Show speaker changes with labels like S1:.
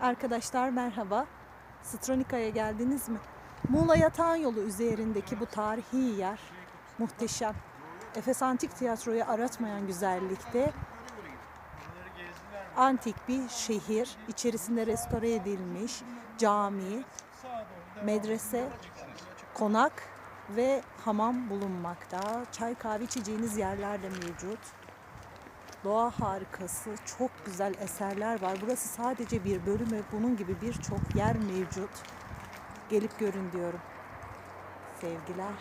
S1: Arkadaşlar merhaba. Stronika'ya geldiniz mi? Muğla Yatağan Yolu üzerindeki bu tarihi yer muhteşem. Efes Antik Tiyatro'yu aratmayan güzellikte antik bir şehir. İçerisinde restore edilmiş cami, medrese, konak ve hamam bulunmakta. Çay kahve içeceğiniz yerler de mevcut. Doğa harikası, çok güzel eserler var. Burası sadece bir bölümü, bunun gibi birçok yer mevcut. Gelip görün diyorum. Sevgiler.